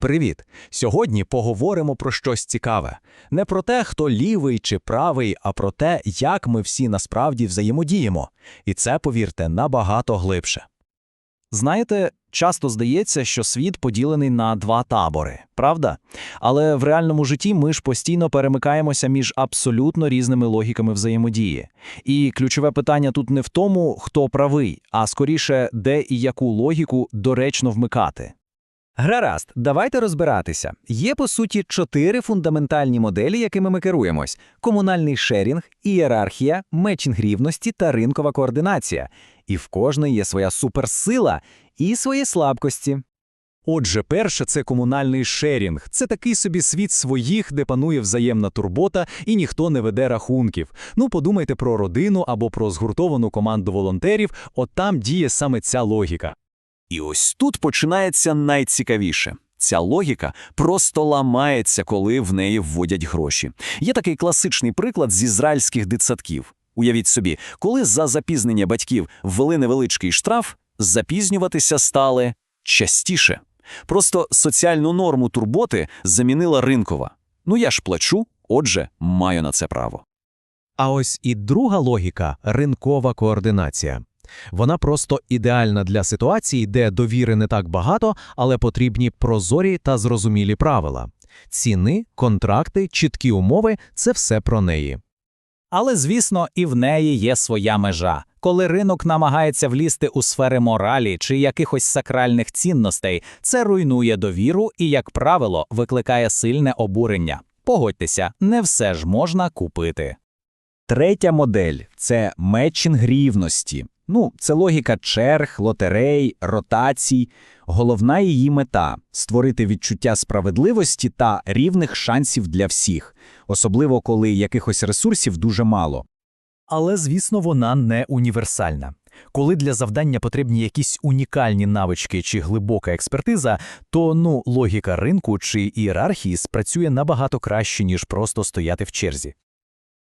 Привіт! Сьогодні поговоримо про щось цікаве. Не про те, хто лівий чи правий, а про те, як ми всі насправді взаємодіємо. І це, повірте, набагато глибше. Знаєте, часто здається, що світ поділений на два табори, правда? Але в реальному житті ми ж постійно перемикаємося між абсолютно різними логіками взаємодії. І ключове питання тут не в тому, хто правий, а скоріше, де і яку логіку доречно вмикати. Гаразд, давайте розбиратися. Є, по суті, чотири фундаментальні моделі, якими ми керуємось: комунальний шерінг, ієрархія, мечінг рівності та ринкова координація. І в кожної є своя суперсила і свої слабкості. Отже, перше це комунальний шерінг. Це такий собі світ своїх, де панує взаємна турбота і ніхто не веде рахунків. Ну, подумайте про родину або про згуртовану команду волонтерів, от там діє саме ця логіка. І ось тут починається найцікавіше. Ця логіка просто ламається, коли в неї вводять гроші. Є такий класичний приклад з ізраїльських дитсадків. Уявіть собі, коли за запізнення батьків ввели невеличкий штраф, запізнюватися стали частіше. Просто соціальну норму турботи замінила ринкова. Ну я ж плачу, отже, маю на це право. А ось і друга логіка ринкова координація. Вона просто ідеальна для ситуацій, де довіри не так багато, але потрібні прозорі та зрозумілі правила. Ціни, контракти, чіткі умови це все про неї. Але, звісно, і в неї є своя межа. Коли ринок намагається влізти у сфери моралі чи якихось сакральних цінностей, це руйнує довіру і, як правило, викликає сильне обурення. Погодьтеся, не все ж можна купити. Третя модель це мечінг рівності. Ну, це логіка черг, лотерей, ротацій. Головна її мета створити відчуття справедливості та рівних шансів для всіх, особливо коли якихось ресурсів дуже мало. Але, звісно, вона не універсальна. Коли для завдання потрібні якісь унікальні навички чи глибока експертиза, то ну, логіка ринку чи ієрархії спрацює набагато краще, ніж просто стояти в черзі.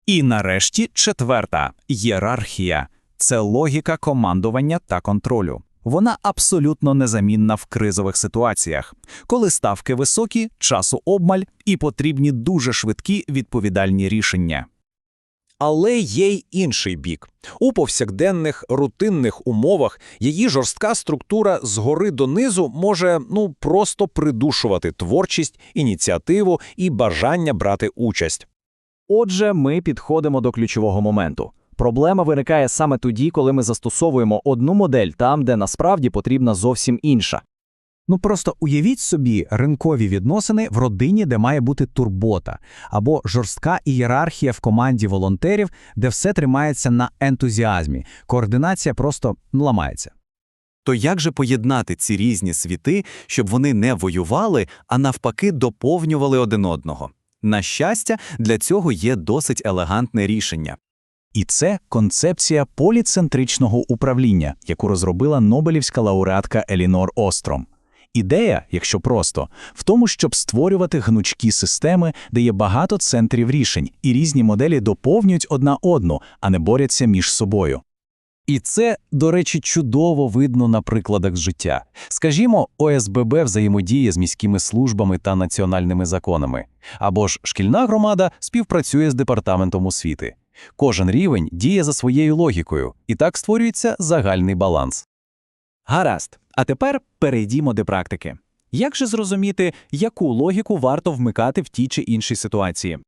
І нарешті четверта ієрархія це логіка командування та контролю. Вона абсолютно незамінна в кризових ситуаціях, коли ставки високі, часу обмаль і потрібні дуже швидкі відповідальні рішення. Але є й інший бік. У повсякденних рутинних умовах її жорстка структура згори донизу може ну просто придушувати творчість, ініціативу і бажання брати участь. Отже, ми підходимо до ключового моменту. Проблема виникає саме тоді, коли ми застосовуємо одну модель там, де насправді потрібна зовсім інша. Ну просто уявіть собі ринкові відносини в родині, де має бути турбота, або жорстка ієрархія в команді волонтерів, де все тримається на ентузіазмі, координація просто ламається. То як же поєднати ці різні світи, щоб вони не воювали, а навпаки доповнювали один одного? На щастя, для цього є досить елегантне рішення. І це концепція поліцентричного управління, яку розробила Нобелівська лауреатка Елінор Остром. Ідея, якщо просто, в тому, щоб створювати гнучкі системи, де є багато центрів рішень, і різні моделі доповнюють одна одну, а не борються між собою. І це, до речі, чудово видно на прикладах життя. Скажімо, ОСББ взаємодіє з міськими службами та національними законами, або ж шкільна громада співпрацює з департаментом освіти. Кожен рівень діє за своєю логікою, і так створюється загальний баланс. Гаразд. А тепер перейдімо до практики. Як же зрозуміти, яку логіку варто вмикати в тій чи іншій ситуації?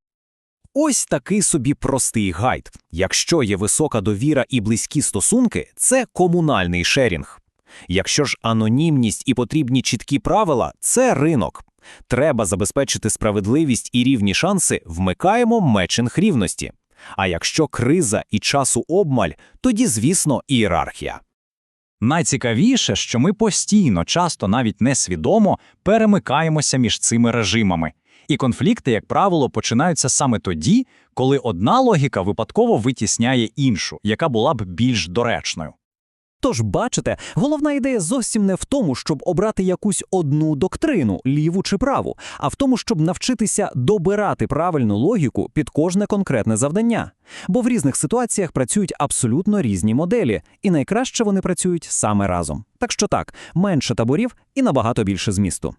Ось такий собі простий гайд. Якщо є висока довіра і близькі стосунки, це комунальний шерінг. Якщо ж анонімність і потрібні чіткі правила це ринок. Треба забезпечити справедливість і рівні шанси, вмикаємо мечинг рівності. А якщо криза і часу обмаль, тоді, звісно, ієрархія. Найцікавіше, що ми постійно, часто навіть несвідомо, перемикаємося між цими режимами. І конфлікти, як правило, починаються саме тоді, коли одна логіка випадково витісняє іншу, яка була б більш доречною. Тож, бачите, головна ідея зовсім не в тому, щоб обрати якусь одну доктрину, ліву чи праву, а в тому, щоб навчитися добирати правильну логіку під кожне конкретне завдання. Бо в різних ситуаціях працюють абсолютно різні моделі, і найкраще вони працюють саме разом. Так що так, менше таборів і набагато більше змісту.